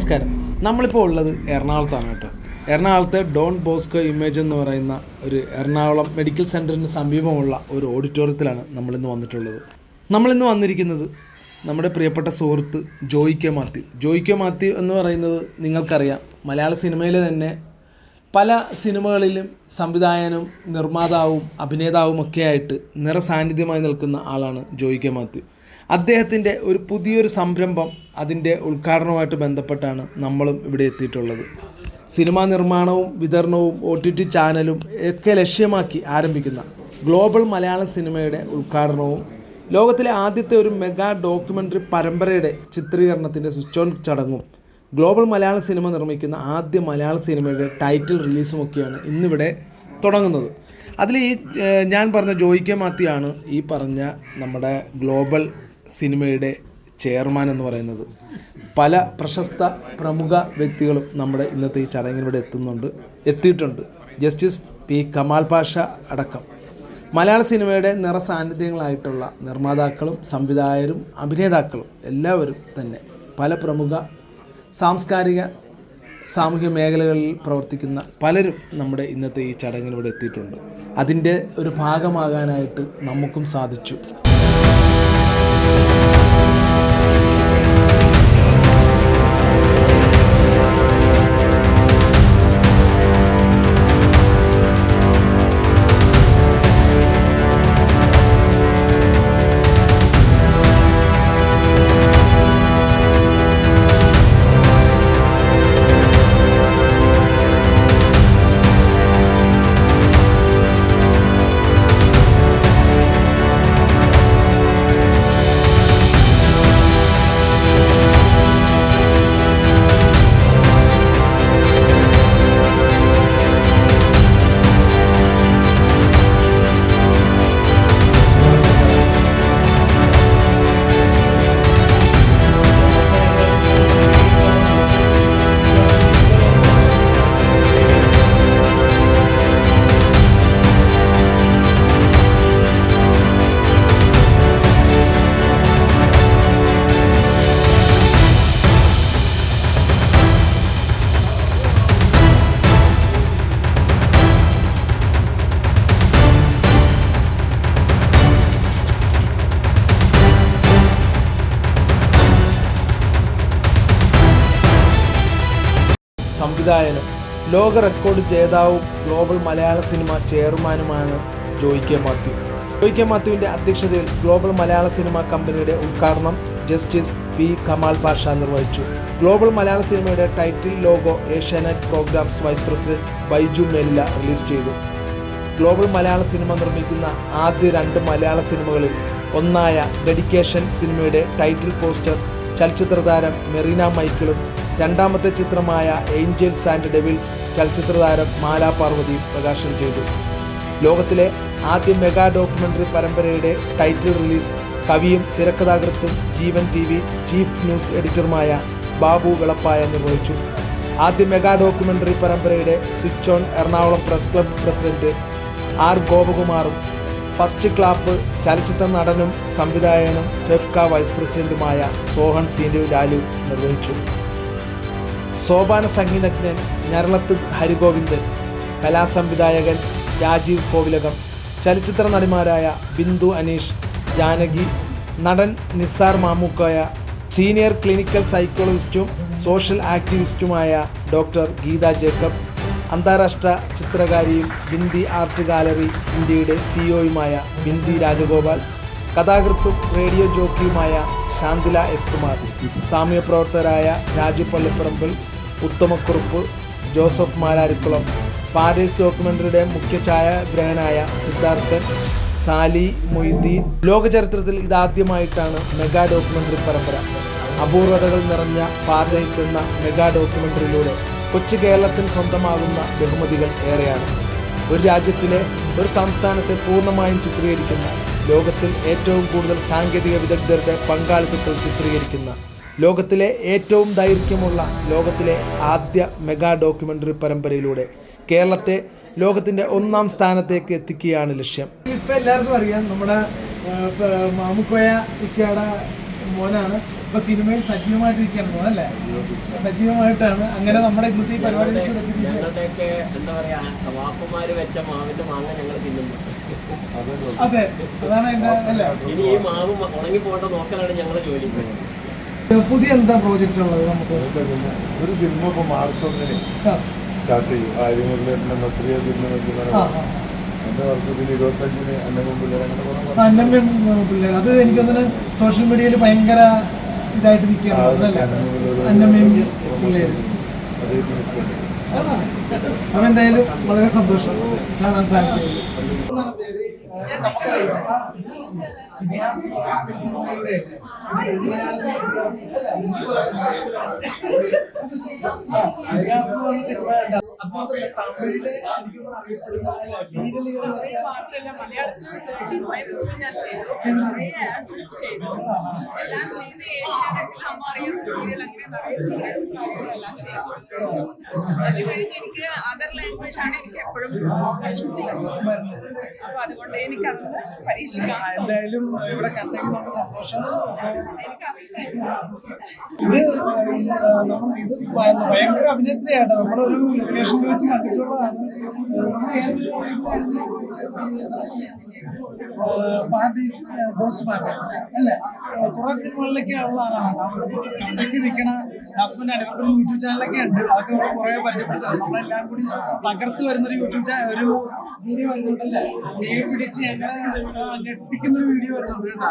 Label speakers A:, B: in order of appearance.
A: നമസ്കാരം. നമ്മളിപ്പോൾ ഉള്ളത് എറണാകുളത്താണ് കേട്ടോ. എറണാകുളത്തെ ഡോൺ ബോസ്കോ ഇമേജ് എന്ന് പറയുന്ന ഒരു എറണാകുളം മെഡിക്കൽ സെന്ററിന് സമീപമുള്ള ഒരു ഓഡിറ്റോറിയത്തിലാണ് നമ്മളിന്ന് വന്നിട്ടുള്ളത്. നമ്മളിന്ന് വന്നിരിക്കുന്നത് നമ്മുടെ പ്രിയപ്പെട്ട സുഹൃത്ത് ജോയിക്കോ മാത്യു. ജോയിക്കോ മാത്യു എന്ന് പറയുന്നത് നിങ്ങൾക്കറിയാം മലയാള സിനിമയിലെ തന്നെ പല സിനിമകളിലും സംവിധായകനും നിർമ്മാതാവും അഭിനേതാവും ഒക്കെ ആയിട്ട് നിറസാന്നിധ്യമായി നിൽക്കുന്ന ആളാണ് ജോയിക്കോ മാത്യു. അദ്ദേഹത്തിന്റെ ഒരു പുതിയൊരു സംരംഭം അതിന്റെ ഉദ്ഘാടനവുമായിട്ട് ബന്ധപ്പെട്ടാണ് നമ്മളും ഇവിടെ എത്തിയിട്ടുള്ളത്. സിനിമാ നിർമ്മാണവും വിതരണവും ഒ ടി ടി ചാനലും ഒക്കെ ലക്ഷ്യമാക്കി ആരംഭിക്കുന്ന ഗ്ലോബൽ മലയാള സിനിമയുടെ ഉദ്ഘാടനവും ലോകത്തിലെ ആദ്യത്തെ ഒരു മെഗാ ഡോക്യുമെന്ററി പരമ്പരയുടെ ചിത്രീകരണത്തിന്റെ സ്വിച്ച് ഓൺ ചടങ്ങും ഗ്ലോബൽ മലയാള സിനിമ നിർമ്മിക്കുന്ന ആദ്യ മലയാള സിനിമയുടെ ടൈറ്റിൽ റിലീസും ഒക്കെയാണ് ഇന്നിവിടെ തുടങ്ങുന്നത്. അതിൽ ഈ ഞാൻ പറഞ്ഞ ജോയിക്കെ മാത്തിയാണ് ഈ പറഞ്ഞ നമ്മുടെ ഗ്ലോബൽ സിനിമയുടെ ചെയർമാൻ എന്ന് പറയുന്നത്. പല പ്രശസ്ത പ്രമുഖ വ്യക്തികളും നമ്മുടെ ഇന്നത്തെ ഈ ചടങ്ങിലൂടെ എത്തുന്നുണ്ട് എത്തിയിട്ടുണ്ട്. Justice P. കമാൽ പാഷ അടക്കം. മലയാള സിനിമയുടെ നിറസാന്നിധ്യങ്ങളായിട്ടുള്ള നിർമ്മാതാക്കളും സംവിധായകരും അഭിനേതാക്കളും എല്ലാവരും തന്നെ പല പ്രമുഖ സാംസ്കാരിക സാമൂഹ്യ മേഖലകളിൽ പ്രവർത്തിക്കുന്ന പലരും നമ്മുടെ ഇന്നത്തെ ഈ ചടങ്ങിലൂടെ എത്തിയിട്ടുണ്ട്. അതിന്റെ ഒരു ഭാഗമാകാനായിട്ട് നമുക്കും സാധിച്ചു. സംവിധായകനും ലോക റെക്കോർഡ് ജേതാവും ഗ്ലോബൽ മലയാള സിനിമ ചെയർമാനുമാണ് ജോയി കെ മാത്യു. ജോയി കെ മാത്യുവിന്റെ അധ്യക്ഷതയിൽ ഗ്ലോബൽ മലയാള സിനിമ കമ്പനിയുടെ ഉദ്ഘാടനം ജസ്റ്റിസ് പി. കമാൽ പാഷ നിർവഹിച്ചു. ഗ്ലോബൽ മലയാള സിനിമയുടെ title logo Asianet programs vice president Baiju Mella release ചെയ്തു. ഗ്ലോബൽ മലയാള സിനിമ നിർമ്മിക്കുന്ന ആദ്യ രണ്ട് മലയാള സിനിമകളിൽ ഒന്നായ ഡെഡിക്കേഷൻ സിനിമയുടെ ടൈറ്റിൽ പോസ്റ്റർ ചലച്ചിത്ര താരം മെറീന മൈക്കിളും രണ്ടാമത്തെ ചിത്രമായ ഏഞ്ചൽസ് ആൻഡ് ഡെവിൾസ് ചലച്ചിത്ര താരം മാലാ പാർവതി പ്രകാശനം ചെയ്തു. ലോകത്തിലെ ആദ്യ മെഗാ ഡോക്യുമെന്ററി പരമ്പരയുടെ ടൈറ്റിൽ റിലീസ് കവിയും തിരക്കഥാകൃത്തും Jeevan T V chief news എഡിറ്ററുമായ Babu വിളപ്പായ നിർവഹിച്ചു. ആദ്യ മെഗാ ഡോക്യുമെന്ററി പരമ്പരയുടെ switch on Ernakulam press club president R ഗോപകുമാറും first clap ചലച്ചിത്ര നടനും സംവിധായകനും ഫെഫ്ക വൈസ് പ്രസിഡന്റുമായ സോഹൻ സീനു ലാലു നിർവഹിച്ചു. സോപാന സംഗീതജ്ഞൻ ഞരളത്ത് ഹരിഗോവിന്ദൻ കലാസംവിധായകൻ രാജീവ് കോവിലകം ചലച്ചിത്ര നടിമാരായ ബിന്ദു അനീഷ് ജാനകി നടൻ നിസാർ മാമൂക്കായ സീനിയർ ക്ലിനിക്കൽ സൈക്കോളജിസ്റ്റും സോഷ്യൽ ആക്ടിവിസ്റ്റുമായ ഡോക്ടർ ഗീത ജേക്കബ് അന്താരാഷ്ട്ര ചിത്രകാരിയും ബിന്ദി ആർട്ട് ഗാലറി ഇന്ത്യയുടെ സിഇഒയുമായ ബിന്ദി രാജഗോപാൽ കഥാകൃത്തും റേഡിയോ ജോക്കിയുമായ ശാന്തില എസ് കുമാർ സാമ്യപ്രവർത്തകരായ രാജു പള്ളിപ്പറമ്പിൽ ഉത്തമക്കുറുപ്പ് ജോസഫ് മാലാരിക്കുളം പാരീസ് ഡോക്യുമെന്ററിയുടെ മുഖ്യ ഛായാഗ്രഹനായ സിദ്ധാർത്ഥൻ സാലി മൊയ്തീൻ. ലോകചരിത്രത്തിൽ ഇതാദ്യമായിട്ടാണ് മെഗാ ഡോക്യുമെന്ററി പരമ്പര. അപൂർവതകൾ നിറഞ്ഞ പാരഡൈസ് എന്ന മെഗാ ഡോക്യുമെന്ററിയിലൂടെ കൊച്ചു കേരളത്തിന് സ്വന്തമാകുന്ന ബഹുമതികൾ ഏറെയാണ്. ഒരു രാജ്യത്തിലെ ഒരു സംസ്ഥാനത്തെ പൂർണമായും ചിത്രീകരിക്കുന്ന ലോകത്തിൽ ഏറ്റവും കൂടുതൽ സാങ്കേതിക വിദഗ്ധരുടെ പങ്കാളിത്തത്തിൽ ചിത്രീകരിക്കുന്ന ലോകത്തിലെ ഏറ്റവും ദൈർഘ്യമുള്ള ലോകത്തിലെ ആദ്യ മെഗാ ഡോക്യുമെന്ററി പരമ്പരയിലൂടെ കേരളത്തെ ലോകത്തിന്റെ ഒന്നാം സ്ഥാനത്തേക്ക് എത്തിക്കുകയാണ് ലക്ഷ്യം. ഇപ്പം എല്ലാവർക്കും അറിയാം നമ്മുടെ മാമുക്കോയ ഇക്കയുടെ മോനാണ്.
B: ഇപ്പൊ സിനിമയിൽ സജീവമായിട്ട് ഇരിക്കണം അല്ലേ? സജീവമായിട്ടാണ്. അങ്ങനെ നമ്മുടെ ഇന്നത്തെ ഈ പരിപാടി.
C: ഞങ്ങളുടെയൊക്കെ എന്താ പറയാ വാപ്പുമാര് വെച്ച മാവിന്റെ മാങ്ങ ഞങ്ങൾ തിന്നുന്നു.
B: അതെ അതാണ് എന്റെ അല്ലേ?
C: ഇനി ഈ മാവ് ഉണങ്ങി പോകേണ്ട നോക്കലാണ് ഞങ്ങളുടെ ജോലി
B: പുതിയ എന്താ പ്രോജക്റ്റ് ഉള്ളത് നമുക്ക്?
D: ഒരു സിനിമ ഇപ്പൊ മാർച്ച് ഒന്നിന് സ്റ്റാർട്ട് ചെയ്യും. ആര്യമുരളിന്റെ നസറിയ നസ്രിയ ഇരുപത്തഞ്ചിന്
B: അന്നമ്മ പിള്ളേർ അത് എനിക്കൊന്നിന് സോഷ്യൽ മീഡിയയിൽ ഭയങ്കര ഇതായിട്ട് നിൽക്കുകയാണ്. അന്നമ്മയും എന്തായാലും വളരെ സന്തോഷം കാണാൻ സാധിച്ചത്.
E: തമിഴ് മാത്രമല്ല മലയാളത്തിൽ ഞാൻ ചെയ്തു. ചെയ്തു. എല്ലാം ചെയ്ത് ഏഷ്യാനെറ്റിൽ അമ്മ സീരിയൽ അങ്ങനെ നിറയെ സീരിയൽ കാര്യങ്ങളെല്ലാം ചെയ്തു. അത് കഴിഞ്ഞ് എനിക്ക് ലാംഗ്വേജ് ആണ് എനിക്ക് എപ്പോഴും വരുന്നത് അപ്പൊ അതുകൊണ്ട് എനിക്ക് അതൊന്ന് പരീക്ഷിക്കാം
B: എന്തായാലും ഇവിടെ കണ്ടെങ്കിൽ നമുക്ക് സന്തോഷം ഇത് നമ്മൾ ഇത് ഭയ- ഭയങ്കര അഭിനേത്രിയാണ് നമ്മളൊരു ലൊക്കേഷനിൽ വെച്ച് കണ്ടിട്ടുള്ളതാണ്. പാർട്ടീസ് ഗോസ്റ്റ് പാർട്ടി അല്ലേ? കുറെ സിനിമകളിലൊക്കെ ഉള്ളതാണ് കണ്ടെങ്കിൽ നിൽക്കണ ഹസ്ബൻഡ് അനുവർത്തനം യൂട്യൂബ് ചാനലൊക്കെ ഉണ്ട്. അതൊക്കെ നമ്മൾ കുറെ പരിചയപ്പെടുത്തുന്നത് നമ്മളെല്ലാം കൂടി തകർത്ത് വരുന്നൊരു യൂട്യൂബ് ചാനൽ ഒരു വീഡിയോ വരുന്നുണ്ടല്ലേ പിടിച്ച് ഞങ്ങൾ ഞെട്ടിക്കുന്ന ഒരു വീഡിയോ വരുന്നുണ്ട് കേട്ടോ